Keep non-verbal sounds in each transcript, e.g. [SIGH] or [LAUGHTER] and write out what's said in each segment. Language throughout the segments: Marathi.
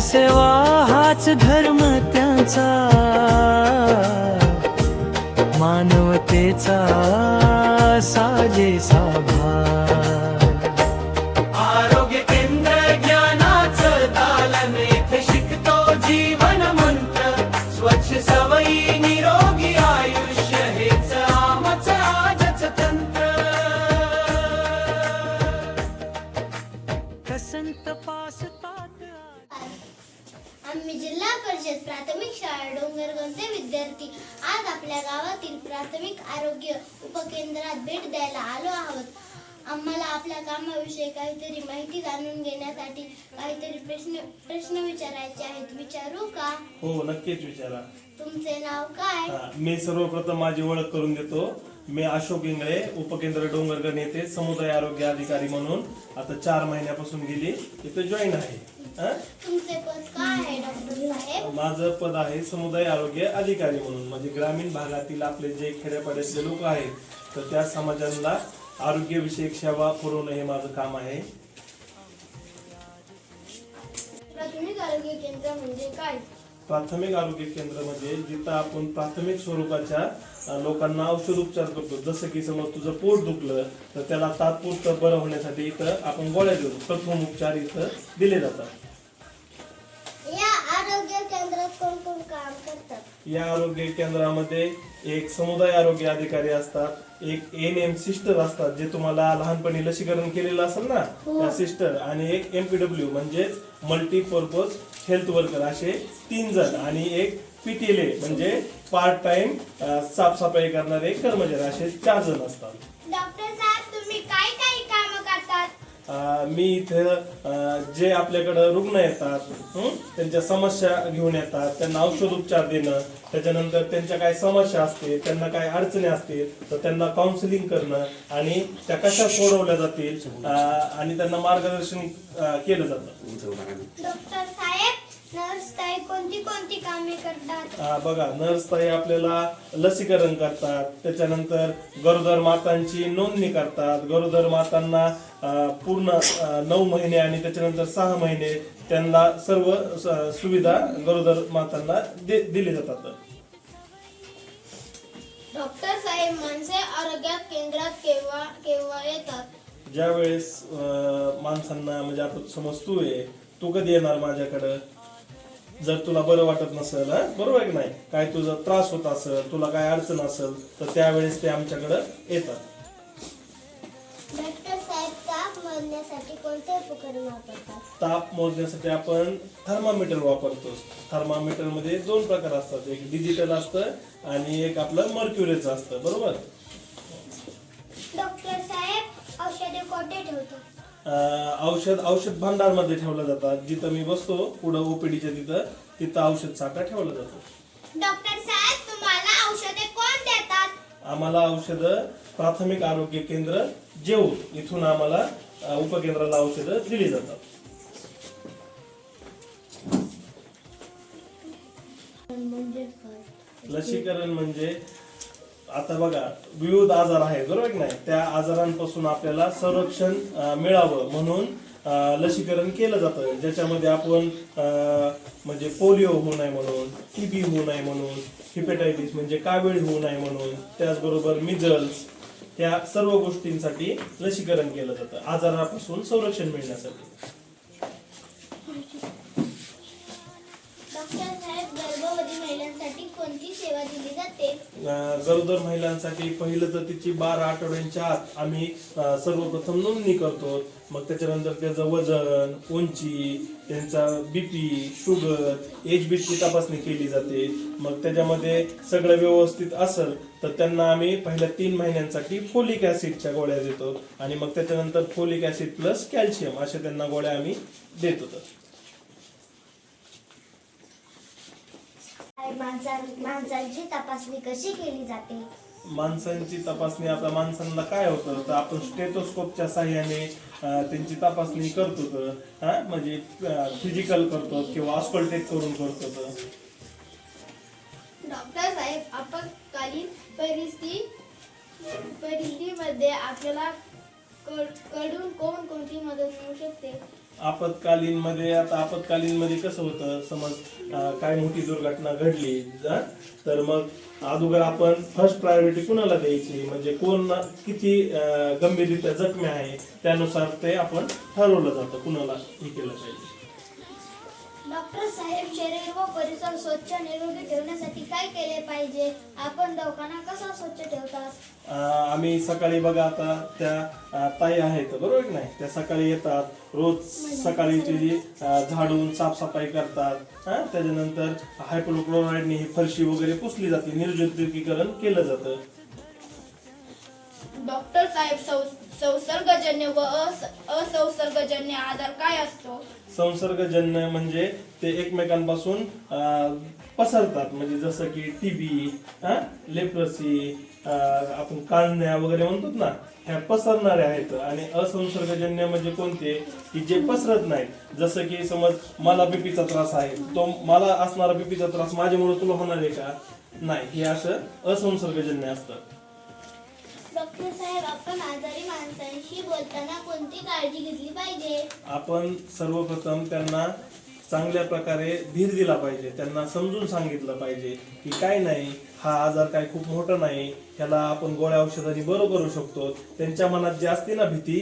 सेवा हाच धर्म त्यांचा. मानवतेचा साजेसा. काहीतरी माहिती जाणून घेण्यासाठी काहीतरी प्रश्न प्रश्न विचारायचे आहेत. विचारू का? हो नक्कीच विचारा. तुमचे नाव काय? हा, मी सर्वप्रथम माझी ओळख करून देतो. मी अशोक इंगळे उपकेंद्र डोंगरगण येथे समुदाय आरोग्य अधिकारी म्हणून आता चार महिन्यापासून गेली इथे जॉईन आहे. हा? तुमचे पद काय आहे डॉक्टर साहेब? माझं पद आहे समुदाय आरोग्य अधिकारी म्हणून. म्हणजे ग्रामीण भागातील आपले जे खेड्यापाड्यातले लोक आहेत तर त्या समाजाला आरोग्यविषयक सेवा पुरवणं हे माझं काम आहे. प्राथमिक आरोग्य केंद्र म्हणजे काय? प्राथमिक आरोग्य केंद्र म्हणजे जिथं आपण प्राथमिक स्वरूपाच्या लोकांना औषध उपचार करतो. जसं की समज तुझं पोट दुखलं तर त्याला तात्पुरतं बरं होण्यासाठी इथं आपण गोळ्या देतो. प्रथम उपचार इथं दिले जातात. या आरोग्य केंद्रात कोण कोण काम करतात या आरोग्य केंद्रामध्ये एक समुदाय आरोग्य अधिकारी असतात एक एन एम सिस्टर असतात जे तुम्हाला लहानपणी लसीकरण केलेलं असेल ना त्या सिस्टर आणि एक एमपीडब्ल्यू म्हणजेच मल्टीपर्पज हेल्थ वर्कर असे तीन जण आणि एक पीटीएलए म्हणजे पार्ट टाइम साफसफाई करणारे कर्मचारी असे चार जण असतात डॉक्टर साहेब तुम्ही काय काय काम करतात अं, मी इथं जे आपल्याकडं रुग्ण येतात हं, त्यांच्या समस्या घेऊन येतात त्यांना औषध उपचार देणं त्याच्यानंतर त्यांच्या काय समस्या असतील त्यांना काय अडचणी असतील तर त्यांना काउन्सिलिंग करणं आणि त्या कशा सोडवल्या जातील आणि त्यांना मार्गदर्शन केलं जातं. डॉक्टर साहेब नर्स ताई कोणती कोणती कामे करतात? अं, बघा नर्स ताई आपल्याला लसीकरण करतात त्याच्यानंतर गरोदर मातांची नोंदणी करतात गरोदर मातांना अं, पूर्ण अं, नऊ महिने आणि त्याच्यानंतर सहा महिने त्यांना सर्व स- सुविधा गरोदर मातांना दे- दिली जातात. डॉक्टर साहेब माणसे आरोग्य केंद्रात केव्हा केव्हा येतात? ज्या वेळेस अं, माणसांना म्हणजे आता समज तू आहे तू कधी येणार माझ्याकडं? जर तुला बरं वाटत नसेल बरोबर आहे की नाही? काय तुझा त्रास होत असेल तुला काय अडचण असेल तर त्यावेळेस ते आमच्याकडं येतात. ताप मोजण्यासाठी आपण थर्मामीटर वापरतो. थर्मामीटरमध्ये दोन प्रकार असतात. एक डिजिटल असतं आणि एक आपलं मर्क्युरीचं असतं. बरोबर? डॉक्टर साहेब औषधे कोठे ठेवतात? औषध औषध भांडारमध्ये ठेवलं जातात. जिथं मी बसतो पुढं ओपीडीच्या तिथं तिथं औषध साठा ठेवला जातो. डॉक्टर साहेब तुम्हाला औषधे कोण देतात? आम्हाला औषधं प्राथमिक आरोग्य केंद्र जेऊ इथून आम्हाला उपकेंद्राला औषधं दिली जातात. लसीकरण म्हणजे आता बघा विविध आजार आहेत बरोबर की नाही? त्या आजारांपासून आपल्याला संरक्षण मिळावं म्हणून लसीकरण केलं जातं. ज्याच्यामध्ये आपण म्हणजे पोलिओ होऊ नये म्हणून टीबी होऊ नये म्हणून हिपेटायटिस म्हणजे कावीळ होऊ नये म्हणून त्याचबरोबर मिजल्स त्या सर्व गोष्टींसाठी लसीकरण केलं जातं आजारापासून संरक्षण मिळण्यासाठी. सेवा दिली जाते. गरोदर महिलांसाठी पहिलं तर तिची बारा आठवड्यांच्या आत आम्ही सर्वप्रथम नोंदणी करतो. मग त्याच्यानंतर त्याचं वजन उंची त्यांचा बीपी शुगर एच बीची तपासणी केली जाते. मग त्याच्यामध्ये सगळं व्यवस्थित असेल तर त्यांना आम्ही पहिल्या तीन महिन्यांसाठी फोलिक ऍसिडच्या गोळ्या देतो. आणि मग त्याच्यानंतर फोलिक ऍसिड प्लस कॅल्शियम अशा त्यांना गोळ्या आम्ही देत. माणसा माणसांची तपासणी कशी केली जाते? माणसांची तपासणी आता माणसांना काय होतं तर आपण स्टेटोस्कोपच्या साह्याने त्यांची तपासणी करतो तर हा म्हणजे फिजिकल करतो किंवा ऑस्कल्टेट करून करतो तर. डॉक्टर साहेब आपत्कालीन परिस्थिती परिस्थितीमध्ये आपल्याला कड- कडून कोणकोणती मदत मिळू शकते? आपत्कालीन मध्ये आता आपत्कालीन मध्ये कसं होतं? समज काय मोठी दुर्घटना घडली तर मग अगोदर आपण फर्स्ट प्रायोरिटी कुणाला द्यायची? म्हणजे कोण किती गंभीररित्या जखमी आहे त्यानुसार ते आपण ठरवलं जातं कुणाला हे केलं पाहिजे. डॉक्टर साहेब शरीर व परिसर स्वच्छ निरोगी ठेवण्यासाठी काय केले पाहिजे? आपण दवाखाना कसा स्वच्छ ठेवतात? अं, आम्ही सकाळी बघा आता त्या अं, ताई आहेत बरोबर की नाही? त्या सकाळी येतात रोज सकाळीची जी अं, झाडून साफसफाई करतात हा? त्याच्यानंतर हायपोक्लोराईडने ही फरशी वगैरे पुसली जाते निर्जंतुकीकरण केलं जातं. डॉक्टर साहेब सं- संसर्गजन्य व असंसर्गजन्य आजार काय असतो? संसर्गजन्य म्हणजे ते एकमेकांपासून अं, पसरतात. म्हणजे जसं की टीबी लेप्रसी आपण कांळण्या वगैरे म्हणतो ना ह्या पसरणाऱ्या आहेत. आणि असंसर्गजन्य म्हणजे कोणते? की जे पसरत नाहीत. जसं की समज मला बीपीचा त्रास आहे तो मला असणारा बीपीचा त्रास माझ्यामुळे तुला होणार आहे का? नाही. हे असं असंसर्गजन्य असतं. डॉक्टर साहेब आपण आजारी माणसांशी बोलताना कोणती काळजी घेतली पाहिजे? आपण सर्वप्रथम त्यांना चांगल्या प्रकारे धीर दिला पाहिजे. त्यांना समजून सांगितलं पाहिजे की काय नाही हा आजार काय खूप मोठा नाही ह्याला आपण गोळ्या औषधाने बरं करू शकतो. त्यांच्या मनात जी असते ना भीती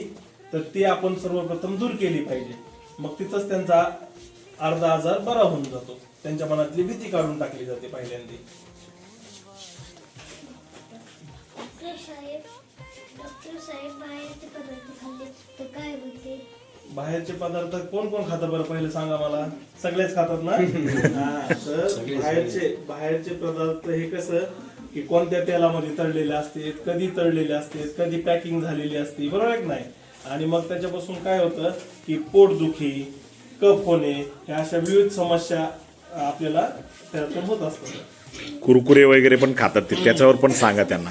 तर ती आपण सर्वप्रथम दूर केली पाहिजे. मग तिथंच त्यांचा अर्धा आजार बरा होऊन जातो. त्यांच्या मनातली भीती काढून टाकली जाते पहिल्यांदा. डॉक्टर साहेब डॉक्टर साहेब बाहेरचे पदार्थ खाल्ले तर काय होते? बाहेरचे पदार्थ कोण कोण खातं बरं? पहिले सांगा मला. सगळेच खातात ना? [LAUGHS] हा, तर बाहेरचे बाहेरचे पदार्थ हे कसं की कोणत्या तेलामध्ये तळलेले असते कधी तळलेले असते कधी पॅकिंग झालेली असते बरोबर आहे की नाही? आणि मग त्याच्यापासून काय होतं की पोटदुखी कफ होणे ह्या अशा विविध समस्या आपल्याला त्यातून होत असतात. कुरकुरे वगैरे पण खातात ते. त्याच्यावर पण सांगा त्यांना.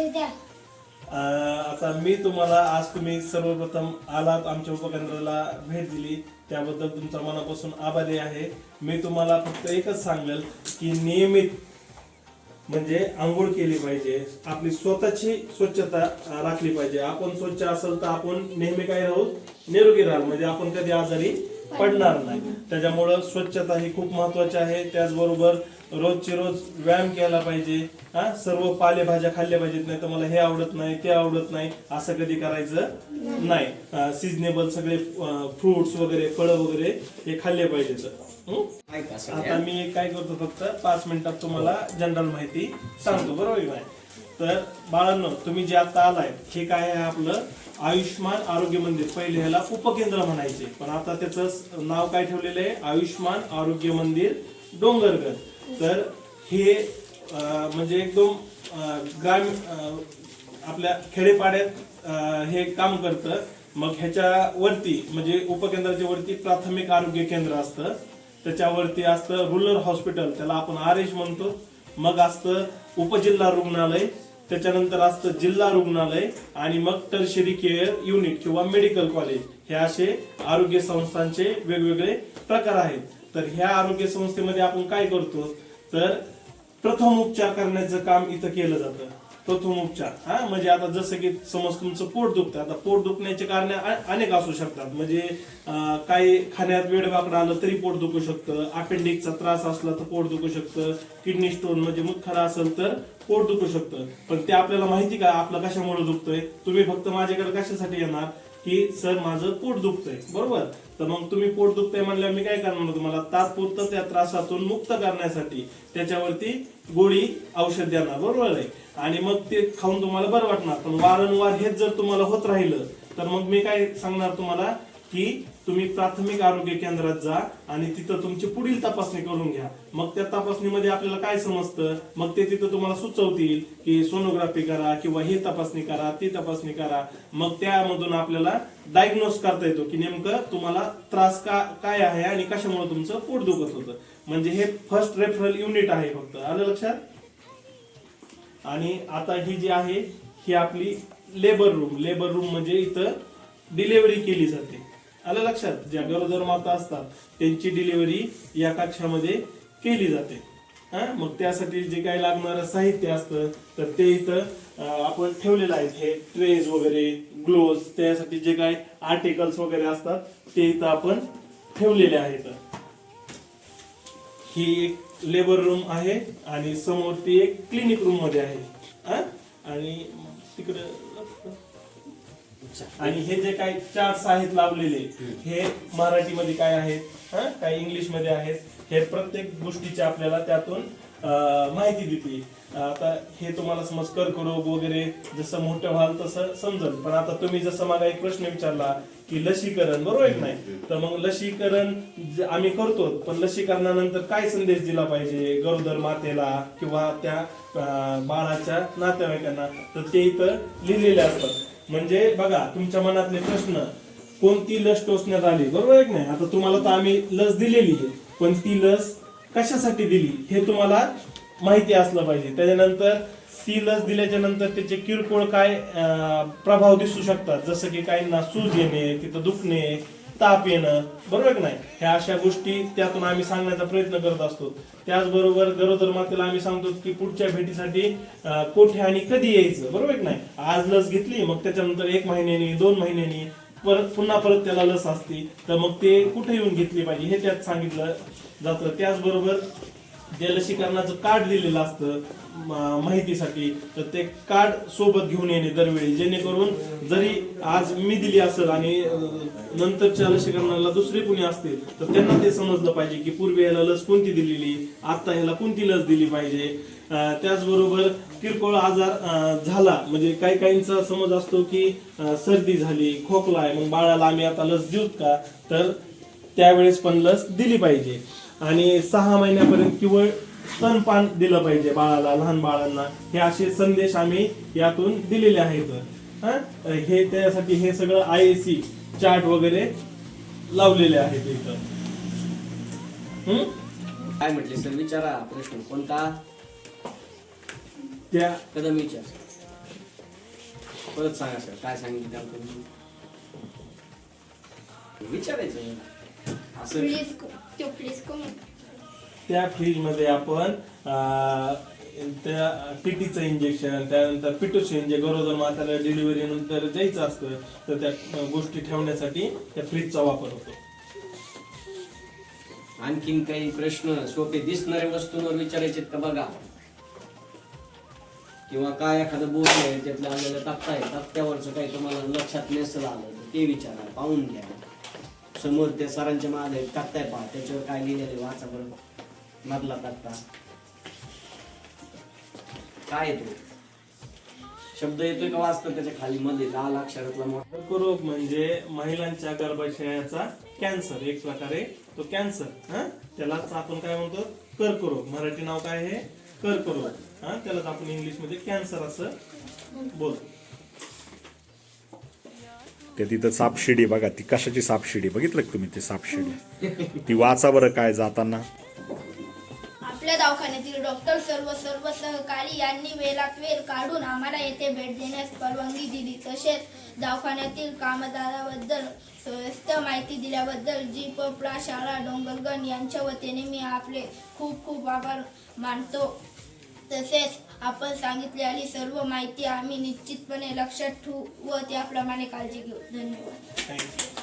आता मी तुम्हाला आज तुम्ही सर्वप्रथम आलात आमच्या उपकेंद्राला भेट दिली. त्याबद्दल तुमचा मनापासून आभारी आहे. मी तुम्हाला फक्त एकच सांगेल की नियमित म्हणजे आंघोळ केली पाहिजे. आपली स्वतःची स्वच्छता राखली पाहिजे. आपण स्वच्छ असेल तर आपण नेहमी काय राहू? निरोगी राहाल म्हणजे आपण कधी आजारी पडणार नाही. त्याच्यामुळं स्वच्छता ही खूप महत्वाची आहे. त्याचबरोबर रोजचे रोज व्यायाम केला पाहिजे हा? सर्व पालेभाज्या खाल्ल्या पाहिजेत नाही तर मला हे आवडत नाही ते आवडत नाही असं कधी करायचं नाही. सिजनेबल सगळे फ्रुट्स वगैरे फळं वगैरे हे खाल्ले पाहिजेत. आता मी काय करतो फक्त पाच मिनिटात तुम्हाला जनरल माहिती सांगतो बरोबर आहे नाही? तर बाळांनो तुम्ही जे आता आलाय हे काय आहे आपलं? आयुष्मान आरोग्य मंदिर. पहिले ह्याला उपकेंद्र म्हणायचे. पण आता त्याचं नाव काय ठेवलेलं आहे? आयुष्मान आरोग्य मंदिर डोंगरगड तर हे म्हणजे एकदम ग्राम आपल्या खेडेपाड्यात हे काम करतं. मग ह्याच्या वरती म्हणजे उपकेंद्राच्या वरती प्राथमिक आरोग्य केंद्र असतं. त्याच्यावरती असतं रुरल हॉस्पिटल त्याला आपण आर एच म्हणतो. मग असतं उपजिल्हा रुग्णालय त्याच्यानंतर असतं जिल्हा रुग्णालय आणि मग टर्शरी केअर युनिट किंवा मेडिकल कॉलेज हे असे आरोग्य संस्थांचे वेगवेगळे प्रकार आहेत. तर ह्या आरोग्य संस्थेमध्ये आपण काय करतो? तर प्रथम उपचार करण्याचं काम इथं केलं जातं. प्रथम उपचार. हा? म्हणजे आता जसं की समज तुमचं पोट दुखतं आता पोट दुखण्याचे कारण अनेक असू शकतात. म्हणजे काही खाण्यात वेळ वाकडं आलं तरी पोट दुखू शकतं अपेंडिक्सचा त्रास असला तर पोट दुखू शकतं किडनी स्टोन म्हणजे मुतखडा असेल तर पोट दुखू शकतं. पण ते आपल्याला माहिती का? आपलं कशामुळे दुखतंय? तुम्ही फक्त माझ्याकडे कशासाठी येणार? की सर माझं पोट दुखतंय. बरोबर? तर मग तुम्ही पोट दुखतंय म्हणल्यावर मी काय करणार तुम्हाला तात्पुरतं त्या त्रासातून मुक्त करण्यासाठी त्याच्यावरती गोळी औषध देणार. बरोबर आहे? आणि मग ते खाऊन तुम्हाला बरं वाटणार. पण वारंवार हेच जर तुम्हाला होत राहिलं तर मग मी काय सांगणार तुम्हाला की तुम्ही प्राथमिक आरोग्य केंद्रात जा आणि तिथं तुमची पुढील तपासणी करून घ्या. मग त्या तपासणीमध्ये आपल्याला काय समजतं? मग ते तिथं तुम्हाला सुचवतील की सोनोग्राफी करा किंवा ही तपासणी करा ती तपासणी करा. मग त्यामधून आपल्याला डायग्नोस करता येतो की नेमकं तुम्हाला त्रास का काय आहे आणि कशामुळे तुमचं पोट दुखत होतं. म्हणजे हे फर्स्ट रेफरल युनिट आहे फक्त. आलं लक्षात? आणि आता ही जी आहे ही आपली लेबर रूम लेबर रूम म्हणजे इथं डिलिव्हरी केली जाते. आलं लक्षात? ज्या गरोदर माता असतात त्यांची डिलिव्हरी या कक्षामध्ये केली जाते. हा? मग त्यासाठी जे काही लागणारं साहित्य असतं तर ते इथं आपण ठेवलेलं आहे. हे ट्रेज वगैरे ग्लोव्ह त्यासाठी जे काही आर्टिकल्स वगैरे असतात ते इथं आपण ठेवलेले आहेत. ही एक लेबर रूम आहे आणि समोर ती एक क्लिनिक रूममध्ये आहे. हा? आणि तिकडं आणि हे जे काही चार्ट्स आहेत लावलेले हे मराठीमध्ये काय आहेत? हा? काही इंग्लिशमध्ये आहेत? हे प्रत्येक गोष्टीची आपल्याला त्यातून माहिती देते. आता हे तुम्हाला समज कर्करोग वगैरे जसं मोठं व्हाल तसं समजल. पण आता तुम्ही जसं मला एक प्रश्न विचारला की लसीकरण बरोबर आहे नाही? तर मग लसीकरण आम्ही करतो पण लसीकरणानंतर काय संदेश दिला पाहिजे? गरोदर मातेला किंवा त्या बाळाच्या नातेवाईकांना? तर ते इथं लिहिलेले असतात. म्हणजे बघा तुमच्या मनातले प्रश्न कोणती लस टोचण्यात आली? बरोबर आहे नाही? आता तुम्हाला तर आम्ही लस दिलेली आहे पण ती लस कशासाठी दिली? हे तुम्हाला माहिती असलं पाहिजे. त्याच्यानंतर ती लस दिल्याच्या नंतर त्याचे किरकोळ काय प्रभाव दिसू शकतात. जसं की काहींना सूज येणे तिथं दुखणे ताप येणं बरोबर की नाही? ह्या अशा गोष्टी त्यातून आम्ही सांगण्याचा प्रयत्न करत असतो. त्याचबरोबर गरोदर मातेला आम्ही सांगतो की पुढच्या भेटीसाठी कोठे आणि कधी यायचं बरोबर की नाही? आज लस घेतली मग त्याच्यानंतर एक महिन्यानी दोन महिन्यानी परत पुन्हा परत त्याला लस असते तर मग ते कुठे येऊन घेतली पाहिजे हे त्यात सांगितलं जातं. त्याचबरोबर जे लसीकरणाचं कार्ड दिलेलं असतं माहितीसाठी. तर ते कार्ड सोबत घेऊन येणे दरवेळी जेणेकरून जरी आज मी दिली असेल आणि नंतरच्या लसीकरणाला दुसरे कुणी असतील तर त्यांना ते समजलं पाहिजे की पूर्वी याला लस कोणती दिलेली आता ह्याला कोणती लस दिली पाहिजे. त्याचबरोबर किरकोळ आजार झाला. म्हणजे काही काहींचा समज असतो की सर्दी झाली खोकला आहे मग बाळाला आम्ही आता लस देऊत का? तर त्यावेळेस पण लस दिली पाहिजे. आणि सहा महिन्यापर्यंत केवळ स्तनपान दिलं पाहिजे बाळाला लहान बाळांना. हे असे संदेश आम्ही यातून दिलेले आहेत. हा? हे त्यासाठी हे सगळं आय एस सी चार्ट वगैरे लावलेले आहेत इथं? काय म्हटले सर? विचारा. प्रश्न कोणता? त्या कदम विचार. परत सांगा सर काय सांगितलं विचारायचं असं प्लीज तो प्लीज कोण त्या फ्रीजमध्ये आपण अं, त्या टीटीचं इंजेक्शन त्यानंतर पिटोशिन जे गरोदर माताला डिलिव्हरी नंतर द्यायचं असतं तर त्या गोष्टी ठेवण्यासाठी त्या फ्रीजचा वापर होतो. आणखीन काही प्रश्न सोपे दिसणाऱ्या वस्तूंवर विचारायचे का बघा? किंवा काय एखादं बोर्ड आहे त्यातलं आपल्याला तक्ता आहे तक्त्यावरचं काही तुम्हाला लक्षात नसेल आलं ते विचारा पाहून घ्या. समोर त्या सरांच्या मागे तक्ता आहे पहा त्याच्यावर काय लिहिलेलं वाचा बरं. मधला तक्ता काय आहे शब्द येतोय का वाचतो त्याच्याखाली मध्ये? लाल अक्षरातला कर्करोग म्हणजे महिलांच्या गर्भाशयाचा कॅन्सर एक प्रकारे तो कॅन्सर हा? त्यालाच आपण काय म्हणतो? कर्करोग. मराठी नाव काय आहे? कर्करोग. हा? त्यालाच आपण इंग्लिशमध्ये कॅन्सर असं बोलतो. त्या तिथं सापशिडी बघा ती कशाची सापशिडी? बघितलं का तुम्ही ते सापशिडी? ती वाचा बरं काय जाताना. आपल्या दवाखान्यातील डॉक्टर सर्व सर्व सहकारी यांनी वेळात वेळ काढून आम्हाला येथे भेट देण्यास परवानगी दिली. तसेच दवाखान्यातील कामदाराबद्दल सविस्तर माहिती दिल्याबद्दल जी पोपळा शाळा डोंगरगण यांच्या वतीने मी आपले खूप खूप आभार मानतो. तसेच आपण सांगितलेली सर्व माहिती आम्ही निश्चितपणे लक्षात ठेवू व त्याप्रमाणे काळजी घेऊ धन्यवाद